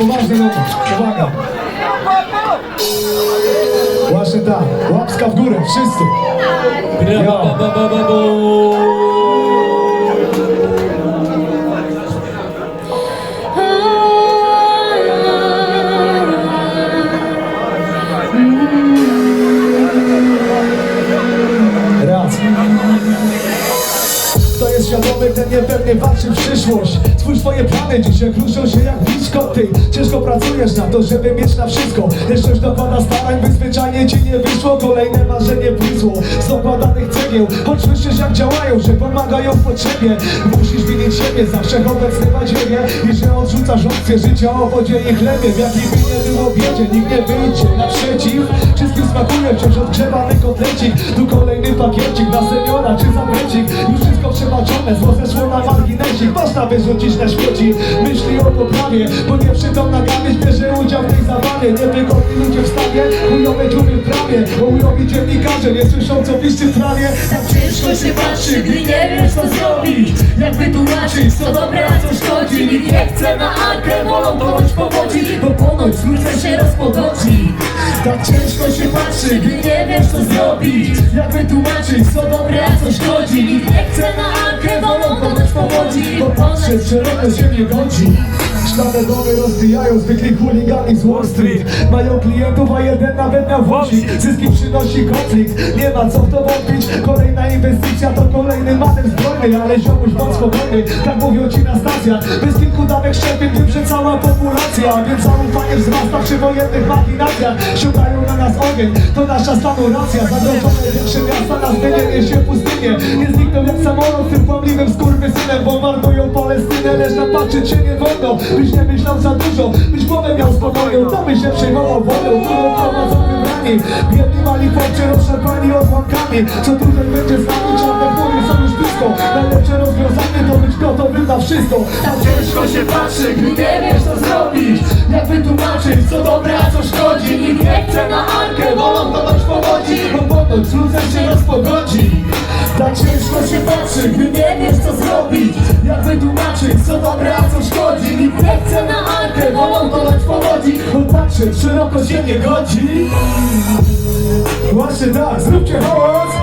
Poważny numer, uwaga. Właśnie tak, łapska w górę, wszyscy. Ba, ba, ba, ba, świadomy, ten niepewnie patrzy w przyszłość. Twórz swoje plany, dzisiaj kruszą się jak biszkoty Ciężko pracujesz na to, żeby mieć na wszystko. Jeszcze już dokłada starań, by zwyczajnie ci nie wyszło. Kolejne marzenie pysło z dokładanych cegieł. Choć słyszysz jak działają, że pomagają w potrzebie. Musisz widzieć siebie, zawsze obecny badziewie I że odrzucasz opcję życia o wodzie i chlebie. W jakiej by nie było biedzie, nikt nie wyjdzie naprzeciw. Wszystkim smakuje wciąż odgrzewany kotlecik. Tu kolejny pakiecik na seniora czy zaplecik Już wszystko przebaczone, zło zeszło na marginesik. Można wyrzucić na śmieci myśli o poprawie Bo nieprzytomna gawieć bierze udział w tej zabawie. Niewygodni ludzie w stawie, chujowe kluby w prawie Bo ujowi dziennikarze nie słyszą co piszczy w trawie. Tak ciężko się patrzy, gdy nie wiesz co zrobić. Jak wytłumaczyć, co dobre, a co szkodzi. Nikt nie chce na arkę, wolą tonąć po wodzi Bo ponoć słońce się rozpododzi Tak ciężko się patrzy, gdy nie wiesz co zrobić. Jak wytłumaczyć, co dobre, a co szkodzi. Nikt nie chce na arkę, wolą Przez szeroko się nie godzi. Szklane domy rozbijają zwykli chuligani z Wall Street. Mają klientów, a jeden nawet miał wąsik Zyski przynosi konflikt, nie ma co w to wątpić. Kolejna inwestycja to kolejny manewr zbrojny Ale ziomuś bądź spokojny, tak mówią ci na stacjach. Bez kilku dawek szczepień że cała populacja. Więc zaufanie wzrasta przy wojennych machinacjach Siądają na nas ogień, to nasza stanu racja Zagrożone większe miasta na zmienienie się pustynię Nie znikną jak samolot tym kłamliwym skurwysynem Bombardują Palestynę, lecz napatrzeć się nie wolno. Byś nie myślał za dużo, byś głowę miał spokojną To by się przejmował wodą, którą prowadzą wybrani. Biedni mali chłopcy rozszarpani odłamkami Co dłużej będzie z nami, czarne chmury są już blisko. Najlepsze rozwiązanie to być gotowy na wszystko. Tak ciężko się patrzy, gdy nie wiesz co zrobić. Jak wytłumaczyć, co dobre, a co szkodzi. Nikt nie chce na arkę, wolą tonąć po wodzi Bo ponoć ludzem się rozpogodzi. Tak ciężko się patrzy, gdy co dobre, a co szkodzi. Nikt nie chce na arkę, wolą tonąć po wodzi Bo patrzeć szeroko się nie godzi. Właśnie tak, zróbcie hałas